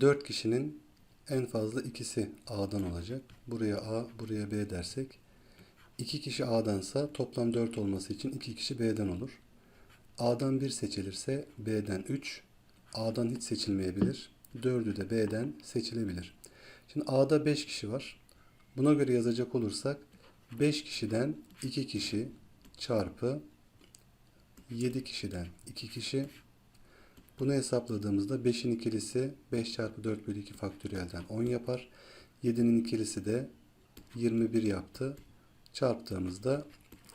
4 kişinin en fazla ikisi A'dan olacak. Buraya A, buraya B dersek 2 kişi A'dansa toplam 4 olması için 2 kişi B'den olur. A'dan 1 seçilirse B'den 3, A'dan hiç seçilmeyebilir. 4'ü de B'den seçilebilir. Şimdi A'da 5 kişi var. Buna göre yazacak olursak 5 kişiden 2 kişi çarpı 7 kişiden 2 kişi. Bunu hesapladığımızda 5'in ikilisi 5 çarpı 4 bölü 2 faktöriyelden 10 yapar. 7'nin ikilisi de 21 yaptı. Çarptığımızda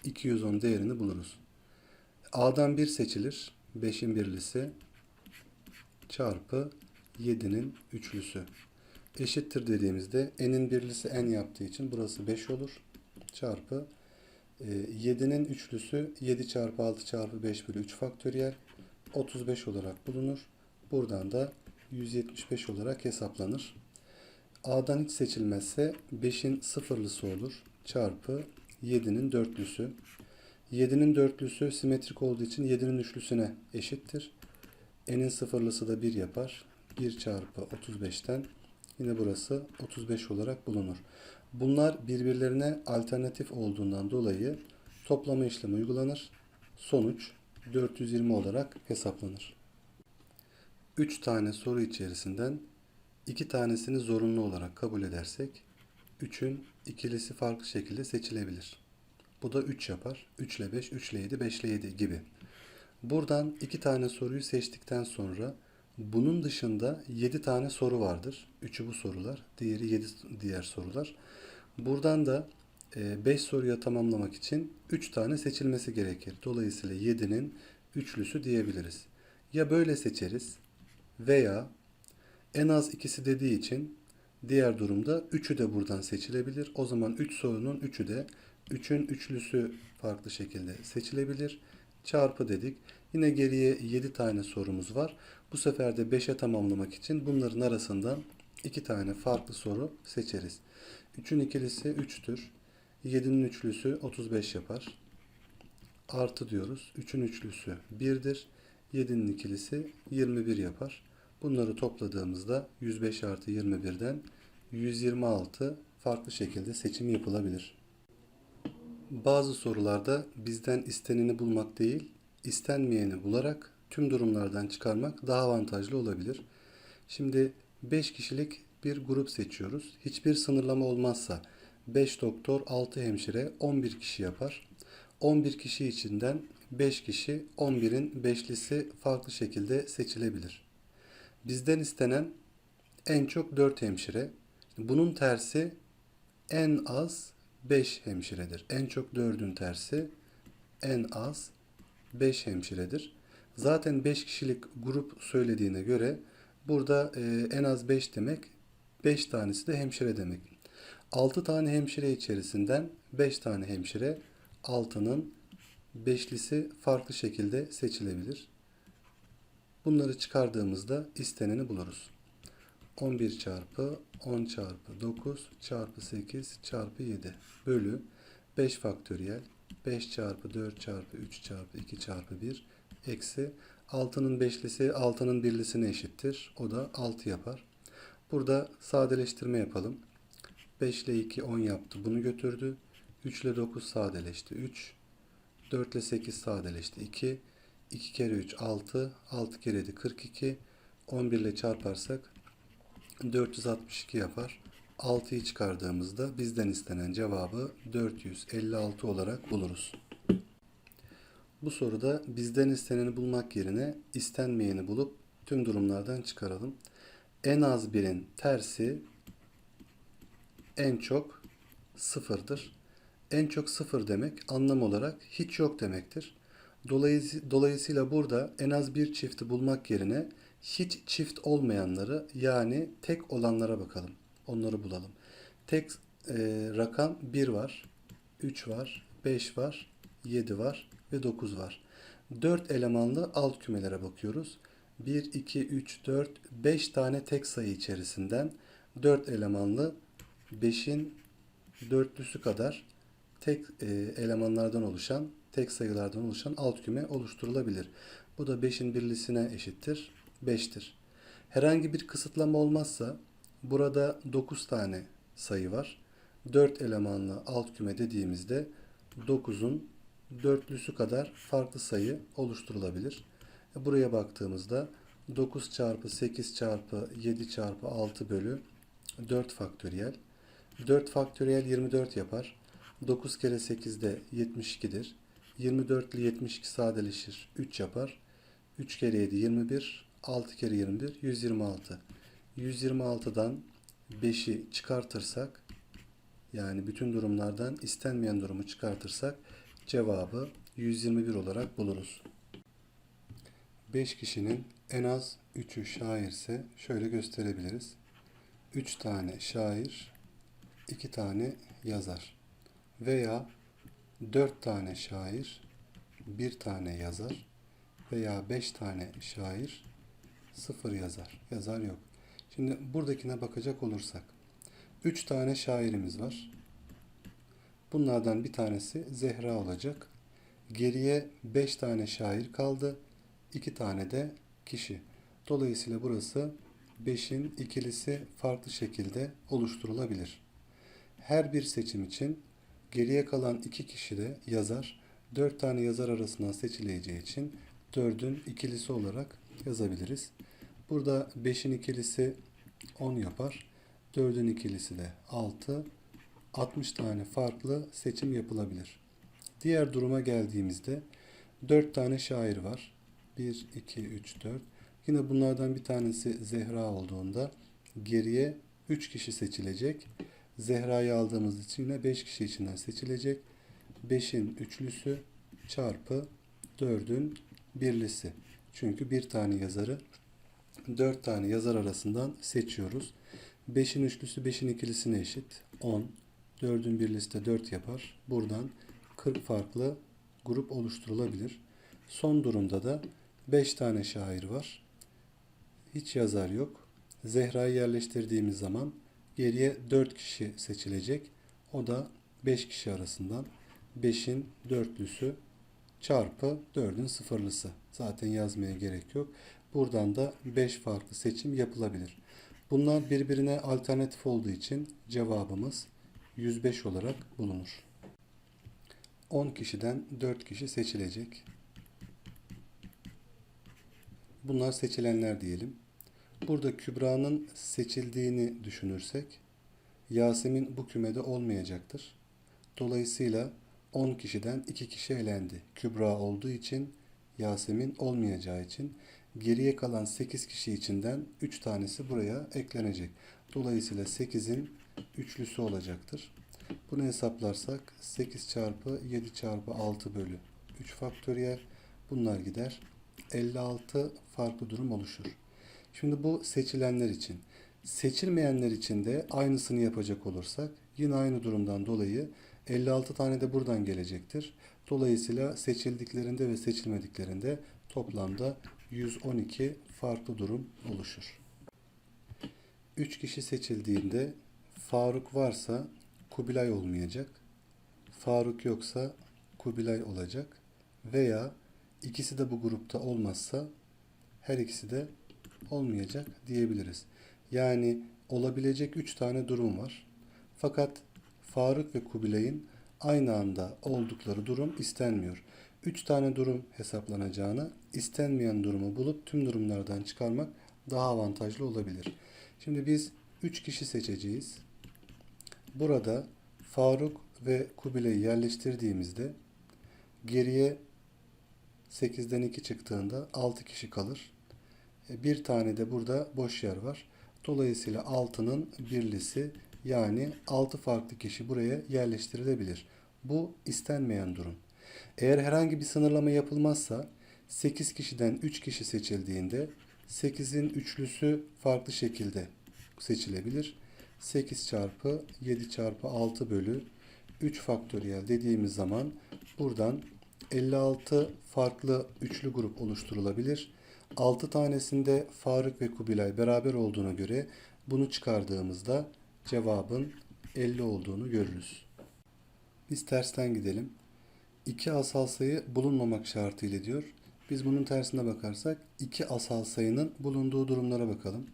210 değerini buluruz. A'dan 1 seçilir. 5'in birlisi çarpı 7'nin üçlüsü. Eşittir dediğimizde n'in birlisi n yaptığı için burası 5 olur. Çarpı e, 7'nin üçlüsü 7 çarpı 6 çarpı 5 bölü 3 faktöriyel 35 olarak bulunur. Buradan da 175 olarak hesaplanır. A'dan hiç seçilmezse 5'in sıfırlısı olur. Çarpı 7'nin dörtlüsü. 7'nin dörtlüsü simetrik olduğu için 7'nin üçlüsüne eşittir. N'in sıfırlısı da 1 yapar. 1 çarpı 35'ten yine burası 35 olarak bulunur. Bunlar birbirlerine alternatif olduğundan dolayı toplama işlemi uygulanır. Sonuç 420 olarak hesaplanır. 3 tane soru içerisinden 2 tanesini zorunlu olarak kabul edersek 3'ün ikilisi farklı şekilde seçilebilir. Bu da 3 yapar. 3 ile 5, 3 ile 7, 5 ile 7 gibi. Buradan 2 tane soruyu seçtikten sonra bunun dışında 7 tane soru vardır. 3'ü bu sorular, diğeri 7 diğer sorular. Buradan da 5 soruya tamamlamak için 3 tane seçilmesi gerekir. Dolayısıyla 7'nin üçlüsü diyebiliriz. Ya böyle seçeriz veya en az ikisi dediği için diğer durumda 3'ü de buradan seçilebilir. O zaman 3 sorunun 3'ü de 3'ün üçlüsü farklı şekilde seçilebilir. Çarpı dedik. Yine geriye 7 tane sorumuz var. Bu sefer de 5'e tamamlamak için bunların arasından 2 tane farklı soru seçeriz. 3'ün ikilisi 3'tür. 7'nin üçlüsü 35 yapar. Artı diyoruz. 3'ün üçlüsü 1'dir. 7'nin ikilisi 21 yapar. Bunları topladığımızda 105 artı 21'den 126 farklı şekilde seçim yapılabilir. Bazı sorularda bizden isteneni bulmak değil, istenmeyeni bularak tüm durumlardan çıkarmak daha avantajlı olabilir. Şimdi 5 kişilik bir grup seçiyoruz. Hiçbir sınırlama olmazsa 5 doktor, 6 hemşire 11 kişi yapar. 11 kişi içinden 5 kişi 11'in beşlisi farklı şekilde seçilebilir. Bizden istenen en çok 4 hemşire. Bunun tersi en az 5 hemşiredir. En çok 4'ün tersi en az 5 hemşiredir. Zaten 5 kişilik grup söylediğine göre burada e, en az 5 demek 5 tanesi de hemşire demek. 6 tane hemşire içerisinden 5 tane hemşire 6'nın beşlisi farklı şekilde seçilebilir. Bunları çıkardığımızda isteneni buluruz. 11 çarpı 10 çarpı 9 çarpı 8 çarpı 7 bölü 5 faktöriyel 5 çarpı 4 çarpı 3 çarpı 2 çarpı 1 eksi 6'nın beşlisi 6'nın birlisine eşittir. O da 6 yapar. Burada sadeleştirme yapalım. 5 ile 2 10 yaptı. Bunu götürdü. 3 ile 9 sadeleşti. 3 4 ile 8 sadeleşti. 2 2 kere 3 6 6 kere 7 42 11 ile çarparsak 462 yapar. 6'yı çıkardığımızda bizden istenen cevabı 456 olarak buluruz. Bu soruda bizden isteneni bulmak yerine istenmeyeni bulup tüm durumlardan çıkaralım. En az birin tersi en çok sıfırdır. En çok sıfır demek anlam olarak hiç yok demektir. Dolayısıyla, burada en az bir çifti bulmak yerine hiç çift olmayanları yani tek olanlara bakalım. Onları bulalım. Tek e, rakam 1 var, 3 var, 5 var, 7 var ve 9 var. 4 elemanlı alt kümelere bakıyoruz. 1, 2, 3, 4, 5 tane tek sayı içerisinden 4 elemanlı 5'in dörtlüsü kadar tek e, elemanlardan oluşan, tek sayılardan oluşan alt küme oluşturulabilir. Bu da 5'in birlisine eşittir. 5'tir. Herhangi bir kısıtlama olmazsa burada 9 tane sayı var. 4 elemanlı alt küme dediğimizde 9'un dörtlüsü kadar farklı sayı oluşturulabilir. E, Buraya baktığımızda 9 çarpı 8 çarpı 7 çarpı 6 bölü 4 faktöriyel. 4 faktöriyel 24 yapar. 9 kere 8 de 72'dir. 24 ile 72 sadeleşir. 3 yapar. 3 kere 7 21. 6 kere 21 126. 126'dan 5'i çıkartırsak yani bütün durumlardan istenmeyen durumu çıkartırsak cevabı 121 olarak buluruz. 5 kişinin en az 3'ü şairse şöyle gösterebiliriz. 3 tane şair, 2 tane yazar veya 4 tane şair, 1 tane yazar veya 5 tane şair, 0 yazar. Yazar yok. Şimdi buradakine bakacak olursak 3 tane şairimiz var. Bunlardan bir tanesi Zehra olacak. Geriye 5 tane şair kaldı. 2 tane de kişi. Dolayısıyla burası 5'in ikilisi farklı şekilde oluşturulabilir. Her bir seçim için geriye kalan 2 kişi de yazar. 4 tane yazar arasından seçileceği için 4'ün ikilisi olarak yazabiliriz. Burada 5'in ikilisi 10 yapar. 4'ün ikilisi de 6. 60 tane farklı seçim yapılabilir. Diğer duruma geldiğimizde 4 tane şair var. 1, 2, 3, 4. Yine bunlardan bir tanesi Zehra olduğunda geriye 3 kişi seçilecek. Zehra'yı aldığımız için yine 5 kişi içinden seçilecek. 5'in üçlüsü çarpı 4'ün birlisi. Çünkü bir tane yazarı 4 tane yazar arasından seçiyoruz. 5'in üçlüsü 5'in ikilisine eşit. 10. 4'ün birlisi de 4 yapar. Buradan 40 farklı grup oluşturulabilir. Son durumda da 5 tane şair var. Hiç yazar yok. Zehra'yı yerleştirdiğimiz zaman geriye 4 kişi seçilecek. O da 5 kişi arasından 5'in dörtlüsü çarpı 4'ün sıfırlısı. Zaten yazmaya gerek yok. Buradan da 5 farklı seçim yapılabilir. Bunlar birbirine alternatif olduğu için cevabımız 105 olarak bulunur. 10 kişiden 4 kişi seçilecek. Bunlar seçilenler diyelim. Burada Kübra'nın seçildiğini düşünürsek Yasemin bu kümede olmayacaktır. Dolayısıyla 10 kişiden 2 kişi elendi. Kübra olduğu için Yasemin olmayacağı için geriye kalan 8 kişi içinden 3 tanesi buraya eklenecek. Dolayısıyla 8'in üçlüsü olacaktır. Bunu hesaplarsak 8 çarpı 7 çarpı 6 bölü 3 faktöriyel bunlar gider. 56 farklı durum oluşur. Şimdi bu seçilenler için. Seçilmeyenler için de aynısını yapacak olursak yine aynı durumdan dolayı 56 tane de buradan gelecektir. Dolayısıyla seçildiklerinde ve seçilmediklerinde toplamda 112 farklı durum oluşur. 3 kişi seçildiğinde Faruk varsa Kubilay olmayacak. Faruk yoksa Kubilay olacak. Veya ikisi de bu grupta olmazsa her ikisi de olmayacak diyebiliriz. Yani olabilecek 3 tane durum var. Fakat Faruk ve Kubilay'ın aynı anda oldukları durum istenmiyor. 3 tane durum hesaplanacağına istenmeyen durumu bulup tüm durumlardan çıkarmak daha avantajlı olabilir. Şimdi biz 3 kişi seçeceğiz. Burada Faruk ve Kubilay'ı yerleştirdiğimizde geriye 8'den 2 çıktığında 6 kişi kalır. E, Bir tane de burada boş yer var. Dolayısıyla 6'nın birlisi yani 6 farklı kişi buraya yerleştirilebilir. Bu istenmeyen durum. Eğer herhangi bir sınırlama yapılmazsa 8 kişiden 3 kişi seçildiğinde 8'in üçlüsü farklı şekilde seçilebilir. 8 çarpı 7 çarpı 6 bölü 3 faktöriyel dediğimiz zaman buradan 56 farklı üçlü grup oluşturulabilir. 6 tanesinde Faruk ve Kubilay beraber olduğuna göre bunu çıkardığımızda cevabın 50 olduğunu görürüz. Biz tersten gidelim. İki asal sayı bulunmamak şartıyla diyor. Biz bunun tersine bakarsak iki asal sayının bulunduğu durumlara bakalım.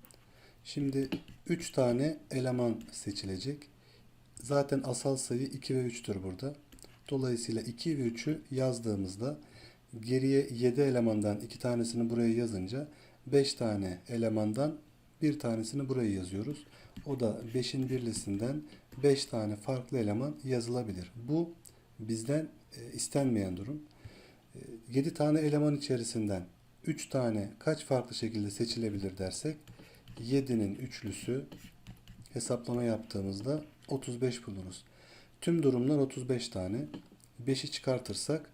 Şimdi 3 tane eleman seçilecek. Zaten asal sayı 2 ve 3'tür burada. Dolayısıyla 2 ve 3'ü yazdığımızda geriye 7 elemandan 2 tanesini buraya yazınca 5 tane elemandan bir tanesini buraya yazıyoruz. O da 5'in birlisinden 5 tane farklı eleman yazılabilir. Bu bizden e, istenmeyen durum. 7 tane eleman içerisinden 3 tane kaç farklı şekilde seçilebilir dersek 7'nin üçlüsü hesaplama yaptığımızda 35 buluruz. Tüm durumlar 35 tane. 5'i çıkartırsak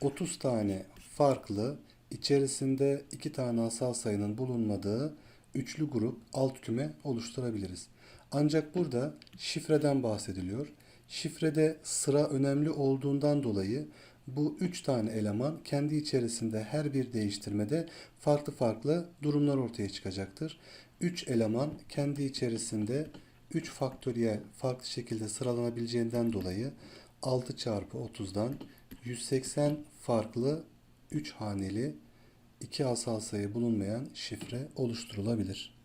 30 tane farklı içerisinde 2 tane asal sayının bulunmadığı üçlü grup alt küme oluşturabiliriz. Ancak burada şifreden bahsediliyor. Şifrede sıra önemli olduğundan dolayı bu üç tane eleman kendi içerisinde her bir değiştirmede farklı farklı durumlar ortaya çıkacaktır. 3 eleman kendi içerisinde 3 faktöriyel farklı şekilde sıralanabileceğinden dolayı 6 çarpı 30'dan 180 farklı 3 haneli iki asal sayı bulunmayan şifre oluşturulabilir.